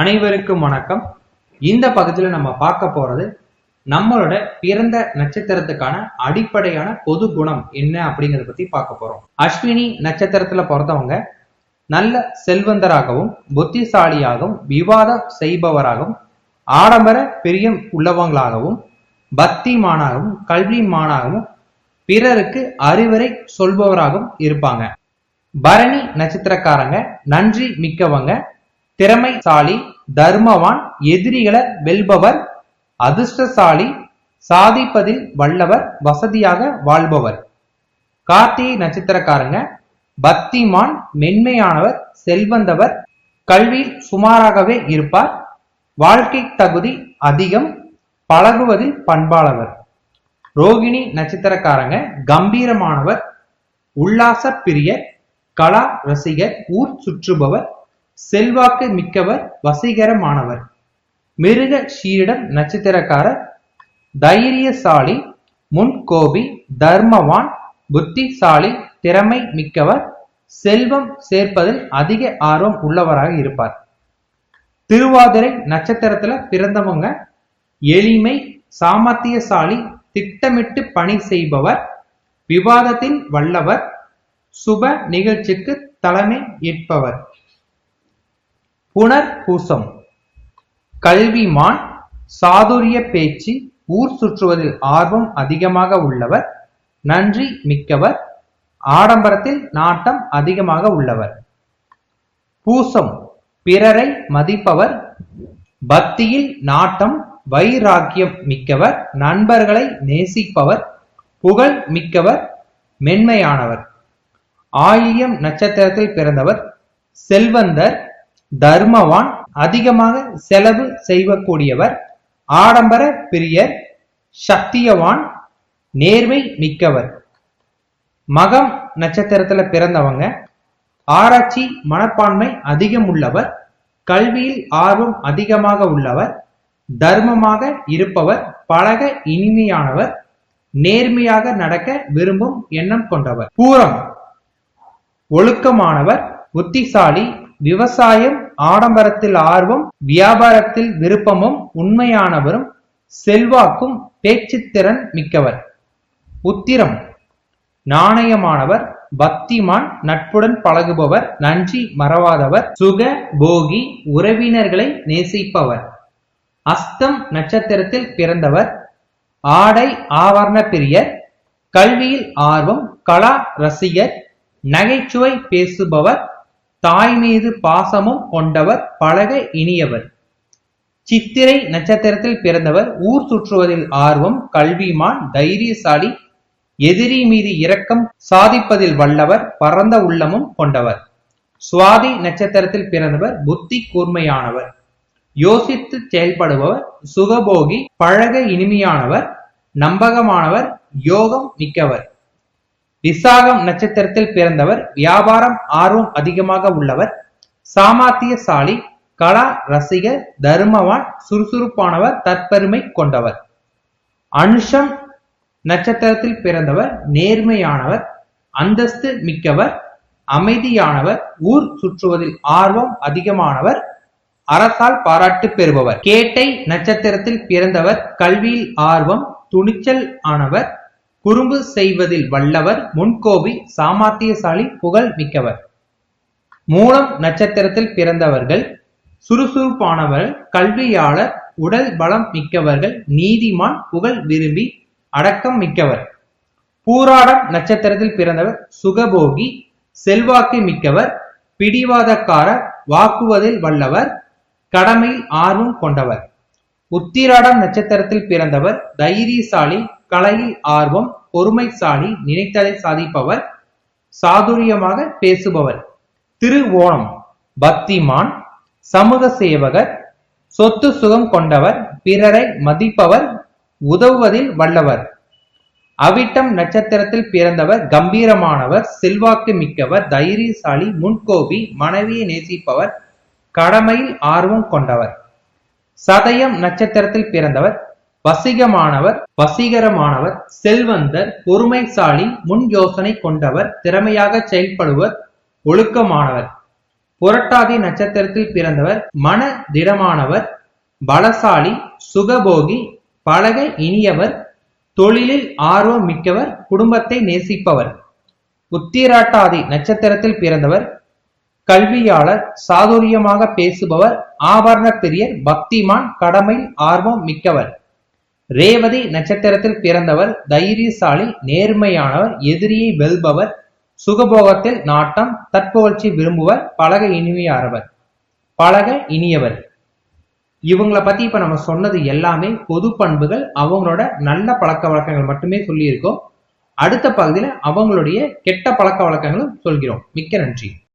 அனைவருக்கும் வணக்கம். இந்த பகுதியில் நம்ம பார்க்க போறது நம்மளோட பிறந்த நட்சத்திரத்துக்கான அடிப்படையான பொது குணம் என்ன அப்படிங்கறத பத்தி பார்க்க போறோம். அஸ்வினி நட்சத்திரத்துல பிறந்தவங்க நல்ல செல்வந்தராகவும் புத்திசாலியாகவும் விவாதம் செய்பவராகவும் ஆடம்பர பிரியம் உள்ளவங்களாகவும் பக்திமானாகவும் கல்விமானாகவும் பிறருக்கு அறிவுரை சொல்பவராகவும் இருப்பாங்க. பரணி நட்சத்திரக்காரங்க நன்றி மிக்கவங்க திறமைசாலி தர்மவான் எதிரிகளை வெல்பவர் அதிர்ஷ்டசாலி சாதிப்பதில் வல்லவர் வசதியாக வாழ்பவர். கார்த்திகை நட்சத்திரக்காரங்க பக்திமான் மென்மையானவர் செல்வந்தவர் கல்வியில் சுமாராகவே இருப்பார். வாழ்க்கை தகுதி அதிகம் பழகுவதில் பண்பாளவர். ரோகிணி நட்சத்திரக்காரங்க கம்பீரமானவர் உல்லாச பிரியர் கலா ரசிகர் ஊர் சுற்றுபவர் செல்வாக்கு மிக்கவர் வசீகரமானவர். மிருக ஷீரிடம் நட்சத்திரக்காரர் தைரியசாலி முன்கோபி தர்மவான் புத்திசாலி திறமை மிக்கவர் செல்வம் சேர்ப்பதில் அதிக ஆர்வம் உள்ளவராக இருப்பார். திருவாதிரை நட்சத்திரத்துல பிறந்தவங்க எளிமை சாமர்த்தியசாலி திட்டமிட்டு பணி செய்பவர் விவாதத்தில் வல்லவர் சுப நிகழ்ச்சிக்கு தலைமை ஏற்பவர். புனர் பூசம் கல்விமான் சாதுரிய பேச்சு ஊர் சுற்றுவதில் ஆர்வம் அதிகமாக உள்ளவர் நன்றி மிக்கவர் ஆடம்பரத்தில் நாட்டம் அதிகமாக உள்ளவர். பூசம் பிறரை மதிப்பவர் பக்தியில் நாட்டம் வைராக்கியம் மிக்கவர் நண்பர்களை நேசிப்பவர் புகழ் மிக்கவர் மென்மையானவர். ஆயியம் நட்சத்திரத்தில் பிறந்தவர் செல்வந்தர் தர்மவான் அதிகமாக செலவு செய்யக்கூடியவர் ஆடம்பர பிரியர் சக்தியவான் நேர்மை மிக்கவர். மகம் நட்சத்திரத்துல பிறந்தவங்க ஆராய்ச்சி மனப்பான்மை அதிகம் உள்ளவர் கல்வியில் ஆர்வம் அதிகமாக உள்ளவர் தர்மமாக இருப்பவர் பழக இனிமையானவர் நேர்மையாக நடக்க விரும்பும் எண்ணம் கொண்டவர். பூரம் ஒழுக்கமானவர் புத்திசாலி விவசாயம் ஆடம்பரத்தில் ஆர்வம் வியாபாரத்தில் விருப்பமும் உண்மையானவரும் செல்வாக்கும் பேச்சுத்திறன் மிக்கவர். உத்திரம். நாணயமானவர் பக்திமான் நட்புடன் பழகுபவர் நன்றி மறவாதவர் சுக போகி உறவினர்களை நேசிப்பவர். அஸ்தம் நட்சத்திரத்தில் பிறந்தவர். ஆடை ஆவரண பிரியர் கல்வியில் ஆர்வம் கலா ரசிகர். நகைச்சுவை பேசுபவர். தாய் மீது பாசமும் கொண்டவர் பழக இனியவர். சித்திரை நட்சத்திரத்தில் பிறந்தவர் ஊர் சுற்றுவதில் ஆர்வம் கல்விமான் தைரியசாலி எதிரி மீது இரக்கம் சாதிப்பதில் வல்லவர் பரந்த உள்ளமும் கொண்டவர். சுவாதி நட்சத்திரத்தில் பிறந்தவர் புத்தி கூர்மையானவர். யோசித்து செயல்படுபவர் சுகபோகி பழக இனிமையானவர் நம்பகமானவர் யோகம் மிக்கவர். விசாகம் நட்சத்திரத்தில் பிறந்தவர் வியாபாரம் ஆர்வம் அதிகமாக உள்ளவர் சாமாத்தியசாலி கலா ரசிகர் தர்மவான் சுறுசுறுப்பானவர் தற்பெருமை கொண்டவர். அனுஷம் நட்சத்திரத்தில் பிறந்தவர் நேர்மையானவர் அந்தஸ்து மிக்கவர் அமைதியானவர் ஊர் சுற்றுவதில் ஆர்வம் அதிகமானவர் அரசால் பாராட்டு பெறுபவர். கேட்டை நட்சத்திரத்தில் பிறந்தவர் கல்வியில் ஆர்வம் துணிச்சல் ஆனவர் குறும்பு செய்வதில் வல்லவர் முன்கோபி சாமர்த்தியசாலி புகழ் மிக்கவர். மூலம் நட்சத்திரத்தில் பிறந்தவர்கள் சுறுசுறுப்பானவர் கல்வியாளர் உடல் பலம் மிக்கவர்கள் நீதிமான் புகழ் விரும்பி அடக்கம் மிக்கவர். பூராடம் நட்சத்திரத்தில் பிறந்தவர் சுகபோகி செல்வாக்கு மிக்கவர் பிடிவாதக்காரர் வாக்குவதில் வல்லவர் கடமையில் ஆர்வம் கொண்டவர். உத்திராடம் நட்சத்திரத்தில் பிறந்தவர் தைரியசாலி கலையில் ஆர்வம் பொறுமைசாலி நினைத்ததை சாதிப்பவர் சாதுரியமாக பேசுபவர். திருவோணம் பக்திமான் சமூக சேவகர் சொத்து சுகம் கொண்டவர் பிறரை மதிப்பவர் உதவுவதில் வல்லவர். அவிட்டம் நட்சத்திரத்தில் பிறந்தவர் கம்பீரமானவர் செல்வாக்கு மிக்கவர் தைரியசாலி முன்கோபி மனைவியை நேசிப்பவர் கடமையில் ஆர்வம் கொண்டவர். சதயம் நட்சத்திரத்தில் பிறந்தவர் வசிகமானவர் வசீகரமானவர் செல்வந்தர் பொறுமைசாலி முன் யோசனை கொண்டவர் திறமையாக செயல்படுவர் ஒழுக்கமானவர். புரட்டாதி நட்சத்திரத்தில் பிறந்தவர் மன திடமானவர் பலசாலி சுகபோகி பழக இனியவர் தொழிலில் ஆர்வம் மிக்கவர் குடும்பத்தை நேசிப்பவர். உத்திராட்டாதி நட்சத்திரத்தில் பிறந்தவர் கல்வியாளர் சாதுரியமாக பேசுபவர் ஆபரண பிரியர் பக்திமான் கடமையில் ஆர்வம் மிக்கவர். ரேவதி நட்சத்திரத்தில் பிறந்தவர் தைரியசாலி நேர்மையானவர் எதிரியை வெல்பவர் சுகபோகத்தில் நாட்டம் தற்புகழ்ச்சி விரும்புவர் பழக இனிமையானவர் பழக இனியவர். இவங்களை பத்தி இப்ப நம்ம சொன்னது எல்லாமே பொது பண்புகள் அவங்களோட நல்ல பழக்க வழக்கங்கள் மட்டுமே சொல்லியிருக்கோம். அடுத்த பகுதியில் அவங்களுடைய கெட்ட பழக்க வழக்கங்களும் சொல்கிறோம். மிக்க நன்றி.